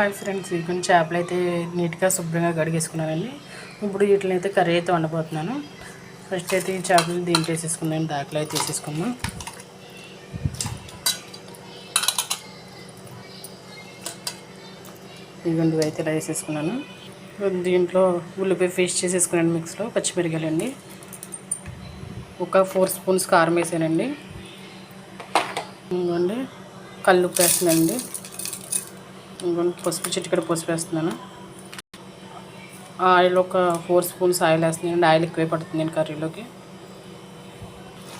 Hi friends ఇవి చేపలు అయితే నీట్గా శుభ్రంగా కడిగేసుకున్నానండి. ఇప్పుడు వీటిని అయితే కర్రీ అయితే వండబోతున్నాను. ఫస్ట్ అయితే ఈ చేపలు దీంట్లో వేసేసుకున్నాను దాంట్లో అయితే వేసేసుకున్నాం ఇదిగోండి ఇవి అయితే ఇలా వేసేసుకున్నాను. దీంట్లో ఉల్లిపాయ పేస్ట్ చేసేసుకున్నాను మిక్స్లో పచ్చిమిరకాయలండి ఒక ఫోర్ స్పూన్స్ కారం వేసానండి. ఇదిగోండి కళ్ళు ఉప్పు పసుపు చిటికెడ పసుపు వేస్తున్నాను ఆయిల్ ఒక ఫోర్ స్పూన్స్ ఆయిల్ వేస్తున్నాయండి ఆయిల్ ఎక్కువే పడుతుంది నేను కర్రీలోకి.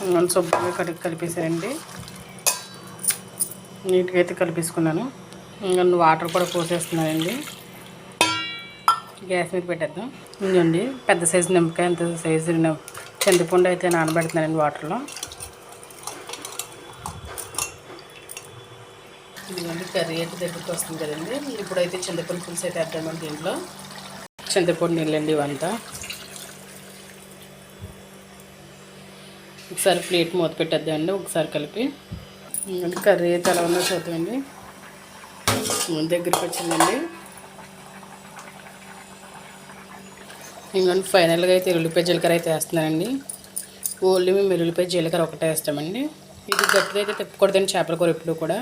ఇంకొన్ని శుభ్రంగా కడిగి కలిపేసారండి నీట్గా అయితే కలిపేసుకున్నాను. ఇంకొన్ని వాటర్ కూడా పోసేస్తున్నానండి. గ్యాస్ మీద పెట్టేద్దాం. ఇంకండి పెద్ద సైజు నిమ్మకాయ ఎంత సైజు చింతపండు అయితే నానబెడుతున్నానండి వాటర్లో. ఇదిగోండి కర్రీ అయితే దగ్గరికి వస్తుంది కదండి. ఇప్పుడైతే చింతపండు పులుసు అయితే వేద్దామండి దీంట్లో. చింతపండు నీళ్ళండి ఇవంతా. ఒకసారి ప్లేట్ మూత పెట్టేద్దామండి ఒకసారి కలిపి. కర్రీ అయితే ఎలా ఉందో చూద్దామండి. దగ్గరికి వచ్చిందండి. ఇంకొంచెం ఫైనల్గా అయితే ఉల్లిపాయ జీలకర్ర అయితే వేస్తున్నానండి. ఓన్లీ మేము వెల్లుల్లిపాయ జీలకర్ర ఒకటే వేస్తామండి. ఇది గట్టిగా అయితే తిప్పకూడదండి చేపల కూర ఎప్పుడు కూడా.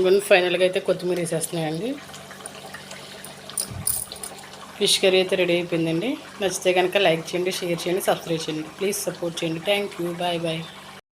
ఇవన్నీ ఫైనల్గా అయితే కొత్తిమీర వేసేస్తున్నాయండి ఫిష్ కర్రీ అయితే రెడీ అయిపోయిందండి. నచ్చితే కనుక లైక్ చేయండి షేర్ చేయండి సబ్స్క్రైబ్ చేయండి. ప్లీజ్ సపోర్ట్ చేయండి. Thank you bye bye